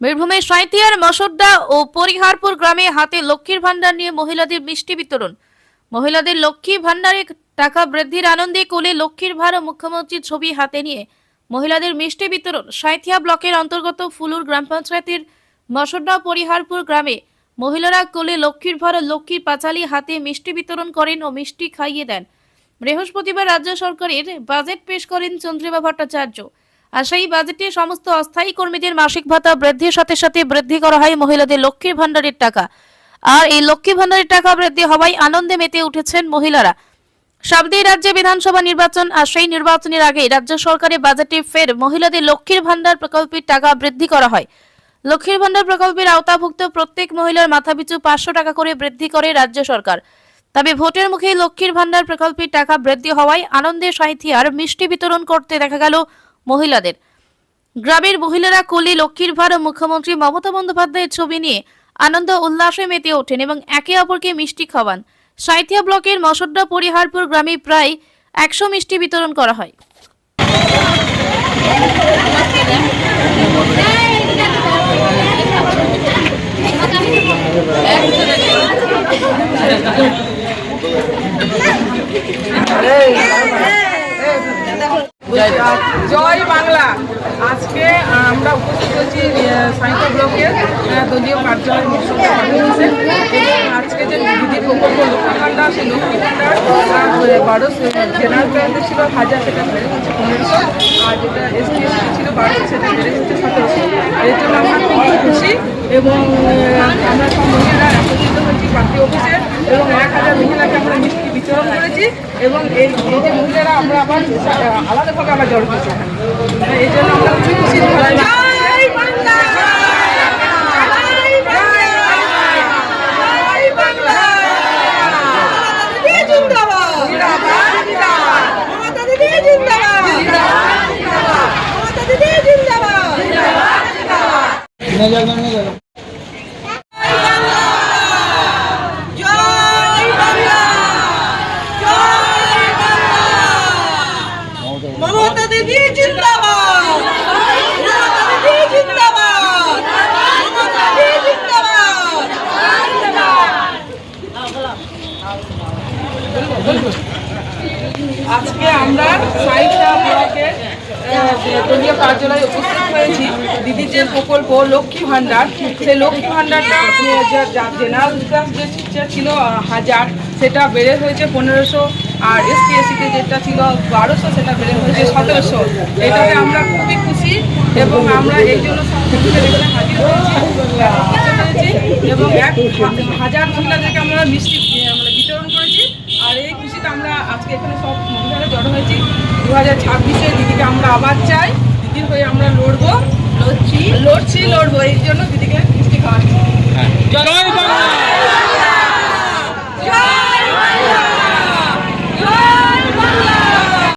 বীরভূমের সাঁইতিয়ার মসর্দা ও পরিহারপুর গ্রামে হাতে লক্ষ্মীর ভান্ডার নিয়ে মহিলাদের মিষ্টি বিতরণ। মহিলাদের লক্ষ্মী ভান্ডারে টাকা বৃদ্ধির আনন্দে কোলে লক্ষ্মীর ভার মুখ্যমন্ত্রীর ছবি হাতে নিয়ে মহিলাদের মিষ্টি বিতরণ। সাঁইথিয়া ব্লকের অন্তর্গত ফুলুর গ্রাম পঞ্চায়েতের মসর্দা পরিহারপুর গ্রামে মহিলারা কোলে লক্ষ্মীর ভার লক্ষ্মীর পাঁচালি হাতে মিষ্টি বিতরণ করেন ও মিষ্টি খাইয়ে দেন। বৃহস্পতিবার রাজ্য সরকারের বাজেট পেশ করেন চন্দ্রিমা ভট্টাচার্য। আর সেই বাজেটে সমস্ত অস্থায়ী কর্মীদের মাসিক ভাতা বৃদ্ধির সাথে সাথে বৃদ্ধি করা হয় মহিলাদের লক্ষ্মীর ভান্ডারের টাকা। আর এই লক্ষ্মী ভান্ডারের টাকা বৃদ্ধি হওয়ায় আনন্দে মেতে উঠেছেন মহিলারা। সামনেই রাজ্যে বিধানসভা নির্বাচন আর সেই নির্বাচনের আগে রাজ্য সরকারের বাজেটে ফের মহিলাদের লক্ষ্মীর ভান্ডার প্রকল্পের টাকা বৃদ্ধি করা হয়। লক্ষ্মীর ভান্ডার প্রকল্পের আওতাভুক্ত প্রত্যেক মহিলার মাথাপিছু পাঁচশো টাকা করে বৃদ্ধি করে রাজ্য সরকার। তবে ভোটের মুখে লক্ষ্মীর ভান্ডার প্রকল্পের টাকা বৃদ্ধি হওয়ায় আনন্দের সাহিত্যিয়ার মিষ্টি বিতরণ করতে দেখা গেল মহিলাদের। গ্রামের মহিলারা কোলে লক্ষ্মীর ও মুখ্যমন্ত্রী মমতা বন্দ্যোপাধ্যায়ের ছবি নিয়ে আনন্দ উল্লাসে মেতে ওঠেন এবং একে অপরকে মিষ্টি খাওয়ান। সাঁইথিয়া ব্লকের মসড্ডা পরিহারপুর গ্রামে প্রায় একশো মিষ্টি বিতরণ করা হয়। জয় বাংলা। আজকে আমরা উপস্থিত হয়েছি সাঁইতা ব্লকের দলীয় কার্যালয় আজকে যে দিদির প্রকল্প লক্ষ্মী সেই লক্ষ্মী বারোশো জেনারেল ছিল হাজার, সেটা বেড়ে হচ্ছে পনেরোশো। আর যেটা এস টি এস ছিল বারোশো, সেটা বেড়ে হচ্ছে সতেরোশো। এর জন্য আমরা খুবই খুশি। এবং আমরা সব মহিলারা একত্রিত হয়েছি পার্টি অফিসে এবং এক হাজার মহিলাকে আমরা মিষ্টি বিতরণ করেছি এবং এই এই যে আমরা আলাদাভাবে আবার জড় এখানে। এই জন্য আমরা খুবই খুশি মমতা আজকে আমরা সাইটা ব্লকের আহ, দলীয় কার্যালয়ে উপস্থিত হয়েছি। দিদির যে প্রকল্প লক্ষ্মী ভাণ্ডার সেই লক্ষ্মী ভাণ্ডারটা জেনারেল যে ছিল হাজার সেটা বেড়ে হয়েছে পনেরোশো আর এসটি এসিতে যেটা ছিল বারোশো, সেটা বেড়ে হয়েছে সতেরোশো। এটাতে আমরা খুবই খুশি এবং আমরা এই জন্য এখানে হাজির হয়েছি এবং এক হাজার মহিলাদেরকে আমরা মিষ্টি মানে বিতরণ করেছি। আর এই খুশিতে আমরা আজকে এখানে সব মহিলারা জড়ো হয়েছি। দু হাজার ছাব্বিশে দিদিকে আমরা আবার চাই। দিদির হয়ে আমরা লড়বো। লড়ছি লড়ছি, লড়বো। এই জন্য দিদিকে মিষ্টি খাওয়াচ্ছি। জয়